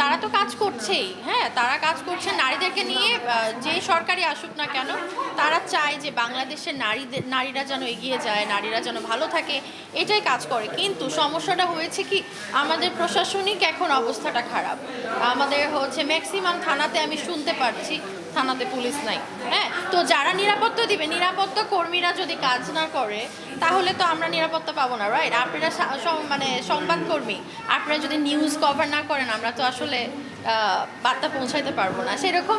তারা তো কাজ করছেই হ্যাঁ তারা কাজ করছে। নারীদেরকে নিয়ে যে সরকারি আসুক না কেন, তারা চায় যে বাংলাদেশের নারীদের নারীরা যেন এগিয়ে যায়, নারীরা যেন ভালো থাকে, এটাই কাজ করে। কিন্তু সমস্যাটা হয়েছে কি, আমাদের প্রশাসনিক এখন অবস্থাটা খারাপ। আমাদের হচ্ছে ম্যাক্সিমাম থানাতে আমি শুনতে পারছি থানাতে পুলিশ নাই। হ্যাঁ তো যারা নিরাপত্তা দিবে, নিরাপত্তা কর্মীরা যদি কাজ না করে, তাহলে তো আমরা নিরাপত্তা পাবো না রাইট আপনারা মানে সংবাদকর্মী আপনারা যদি নিউজ কভার না করেন, আমরা তো আসলে বার্তা পৌঁছাইতে পারব না। সেরকম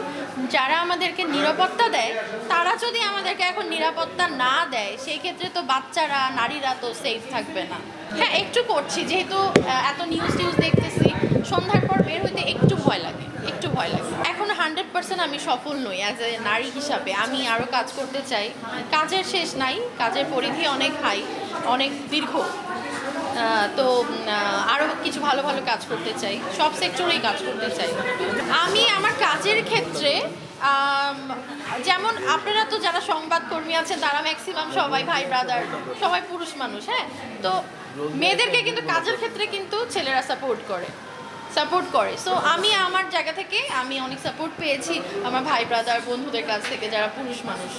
যারা আমাদেরকে নিরাপত্তা দেয়, তারা যদি আমাদেরকে এখন নিরাপত্তা না দেয়, সেই ক্ষেত্রে তো বাচ্চারা, নারীরা তো সেফ থাকবে না। হ্যাঁ একটু করছি, যেহেতু এত নিউজ টিউজ দেখতেছি সন্ধ্যার পর বের হইতে একটু ভয় লাগে, একটু ভয় লাগে। এখন হান্ড্রেড পার্সেন্ট আমি সফল নই অ্যাজ এ নারী হিসাবে। আমি আরও কাজ করতে চাই। কাজের শেষ নাই, কাজের পরিধি অনেক হাই অনেক দীর্ঘ। তো আরও কিছু ভালো ভালো কাজ করতে চাই। সব সেক্টরেই কাজ করতে চাই। আমি আমার কাজের ক্ষেত্রে যেমন আপনারা তো যারা সংবাদকর্মী আছেন, তারা ম্যাক্সিমাম সবাই ভাই ব্রাদার সবাই পুরুষ মানুষ হ্যাঁ? তো মেয়েদেরকে কিন্তু কাজের ক্ষেত্রে কিন্তু ছেলেরা সাপোর্ট করে। সাপোর্ট করে। সো আমি আমার জায়গা থেকে আমি অনেক সাপোর্ট পেয়েছি আমার ভাই ব্রাদার বন্ধুদের কাছ থেকে যারা পুরুষ মানুষ।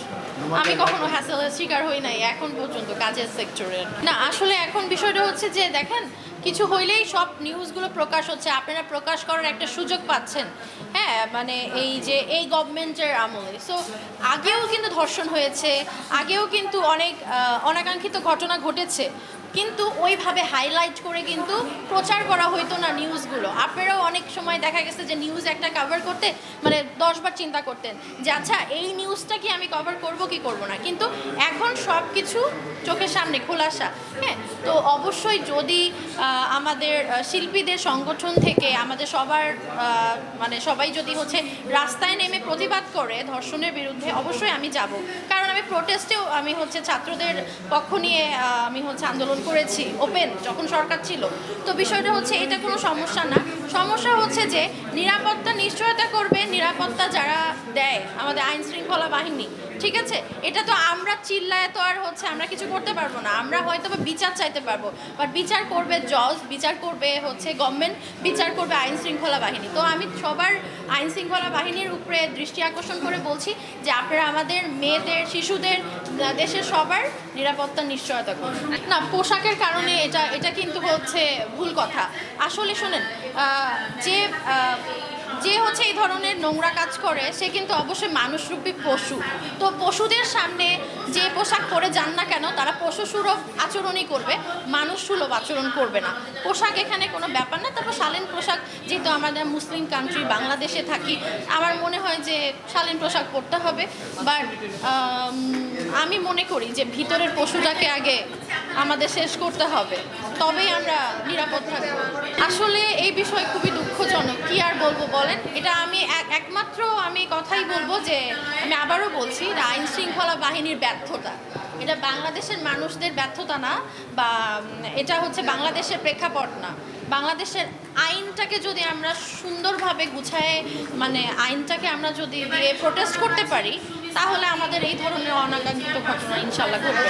আমি কখনো হ্যাসেলের শিকার হই নাই এখন পর্যন্ত কাজের সেক্টরে না আসলে এখন বিষয়টা হচ্ছে যে দেখেন কিছু হইলেই সব নিউজগুলো প্রকাশ হচ্ছে আপনারা প্রকাশ করার একটা সুযোগ পাচ্ছেন। হ্যাঁ মানে এই যে এই গভর্নমেন্টের আমলে। সো আগেও কিন্তু ধর্ষণ হয়েছে আগেও কিন্তু অনেক অনাকাঙ্ক্ষিত ঘটনা ঘটেছে। কিন্তু ওইভাবে হাইলাইট করে কিন্তু প্রচার করা হইতো না নিউজগুলো আপনারাও অনেক সময় দেখা গেছে যে নিউজ একটা কভার করতে মানে দশবার চিন্তা করতেন যে আচ্ছা এই নিউজটা কি আমি কভার করব কি করব না? কিন্তু এখন সব কিছু চোখের সামনে খোলাসা হ্যাঁ? তো অবশ্যই যদি আমাদের শিল্পীদের সংগঠন থেকে আমাদের সবার মানে সবাই যদি হচ্ছে রাস্তায় নেমে প্রতিবাদ করে ধর্ষণের বিরুদ্ধে, অবশ্যই আমি যাব। কারণ আমি প্রোটেস্টেও আমি হচ্ছে ছাত্রদের পক্ষ নিয়ে আমি হচ্ছে আন্দোলন করেছি ওপেন যখন সরকার ছিল। তো বিষয়টা হচ্ছে, এটা কোনো সমস্যা না। সমস্যা হচ্ছে যে, নিরাপত্তা নিশ্চয়তা করবে, নিরাপত্তা যারা দেয়, আমাদের আইন শৃঙ্খলা বাহিনী। ঠিক আছে? এটা তো আমরা চিল্লায় তো আর হচ্ছে আমরা কিছু করতে পারব না। আমরা হয়তো বা বিচার চাইতে পারব। বাট বিচার করবে জজ বিচার করবে হচ্ছে গভর্নমেন্ট বিচার করবে আইন শৃঙ্খলা বাহিনী। তো আমি সবার আইন শৃঙ্খলা বাহিনীর উপরে দৃষ্টি আকর্ষণ করে বলছি যে আপনারা আমাদের মেয়েদের, শিশুদের, দেশের সবার নিরাপত্তা নিশ্চয়তা করুন। না, পোশাকের কারণে এটা এটা কিন্তু হচ্ছে ভুল কথা। আসলে শোনেন যে যে হচ্ছে এই ধরনের নোংরা কাজ করে, সে কিন্তু অবশ্যই মানুষরূপী পশু। তো পশুদের সামনে যে পোশাক পরে যান না কেন, তারা পশু সুলভ আচরণই করবে মানুষ সুলভ আচরণ করবে না। পোশাক এখানে কোনো ব্যাপার না, তারপর শালীন পোশাক, যেহেতু আমাদের মুসলিম কান্ট্রি বাংলাদেশে থাকি, আমার মনে হয় যে শালীন পোশাক পরতে হবে। বাট আমি মনে করি যে ভিতরের পশুটাকে আগে আমাদের শেষ করতে হবে। তবেই আমরা নিরাপদ থাকব। আসলে এই বিষয় খুবই দুঃখজনক। কি আর বলব বলেন? এটা আমি এক- একমাত্র আমি কথাই বলব যে, আমি আবারও বলছি আইন শৃঙ্খলা বাহিনীর ব্যর্থতা। এটা বাংলাদেশের মানুষদের ব্যর্থতা না, বা এটা হচ্ছে বাংলাদেশের প্রেক্ষাপট না। বাংলাদেশের আইনটাকে যদি আমরা সুন্দরভাবে গুছায় মানে আইনটাকে আমরা যদি দিয়ে প্রোটেস্ট করতে পারি তাহলে আমাদের এই ধরনের অনাকাঙ্ক্ষিত ঘটনা ইনশাল্লাহ ঘটবে।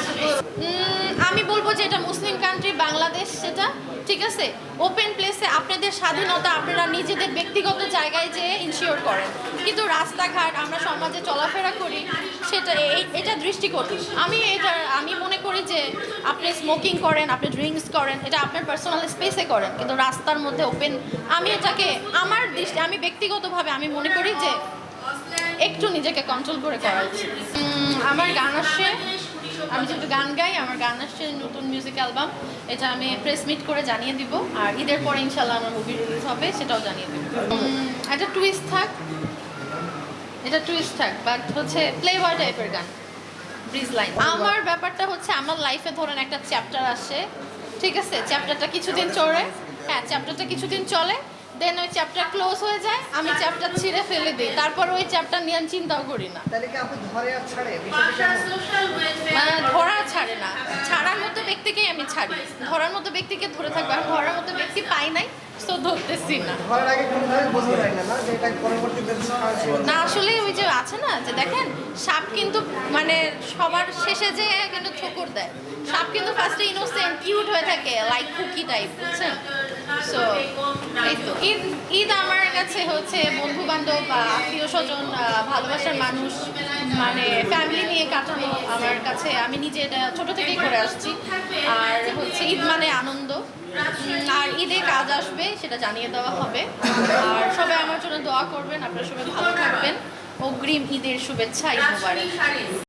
আমি বলব যে এটা মুসলিম কান্ট্রি বাংলাদেশ সেটা, ঠিক আছে? ওপেন প্লেসে আপনাদের স্বাধীনতা আপনারা নিজেদের ব্যক্তিগত জায়গায় যেয়ে ইনশিওর করেন। কিন্তু রাস্তাঘাট, আমরা সমাজে চলাফেরা করি, সেটা এটা দৃষ্টিকোণ আমি এটা, আমি মনে করি যে আপনি স্মোকিং করেন, আপনি ড্রিঙ্কস করেন, এটা আপনার পার্সোনাল স্পেসে করেন, কিন্তু রাস্তার মধ্যে ওপেন আমি এটাকে, আমার দৃষ্টি, আমি ব্যক্তিগতভাবে আমি মনে করি যে একটু নিজেকে কন্ট্রোল করে করা উচিত। আমার গান আসছে আমি যেহেতু গান গাই, আমার গান আসছে নতুন মিউজিক অ্যালবাম এটা আমি প্রেস মিট করে জানিয়ে দিব। আর ঈদের পরে ইনশাল্লাহ আমার মুভি রিলিজ হবে, সেটাও জানিয়ে দিব। একটা টুইস্ট থাক, এটা টুইস্ট থাক বাট হচ্ছে প্লে বয় টাইপের গান ব্রিজ লাইন আমার ব্যাপারটা হচ্ছে, আমার লাইফে ধরেন একটা চ্যাপ্টার আসে, ঠিক আছে? চ্যাপ্টারটা কিছুদিন চলে হ্যাঁ চ্যাপ্টারটা কিছুদিন চলে দেন ওই চ্যাপ্টার ক্লোজ হয়ে যায় আমি চ্যাপ্টার ছিঁড়ে ফেলে দিই। তারপর ওই চ্যাপ্টার নিয়ে আমি চিন্তাও করি না। তাহলে কি আপনি ধরে আর ছাড়ে? মানে ধরা ছাড়ে না। ছাড়ার মতো ব্যক্তিকেই আমি ছাড়ি। ধরার মতো ব্যক্তিকে ধরে থাকব। আর ধরার মতো ব্যক্তি পাই নাই তো ধরতেছি না। না আসলে ওই যে আছে না যে দেখেন সাপ কিন্তু মানে সবার শেষে যে কিন্তু ঠোকর দেয়। সাপ কিন্তু ফার্স্টে ইনোসেন্ট কিউট হয়ে থাকে লাইক কুকি টাইপ বুঝছেন? সো এই ঈদ ঈদ আমার কাছে হচ্ছে বন্ধু বান্ধব আত্মীয় স্বজন ভালোবাসার মানুষ মানে ফ্যামিলি নিয়ে কাটানো আমার কাছে। আমি নিজে এটা ছোট থেকেই করে আসছি। আর হচ্ছে ঈদ মানে আনন্দ। আর ঈদে কাজ আসবে সেটা জানিয়ে দেওয়া হবে। আর সবাই আমার জন্য দোয়া করবেন। আপনারা সবাই ভালো থাকবেন। অগ্রিম ঈদের শুভেচ্ছা, ঈদ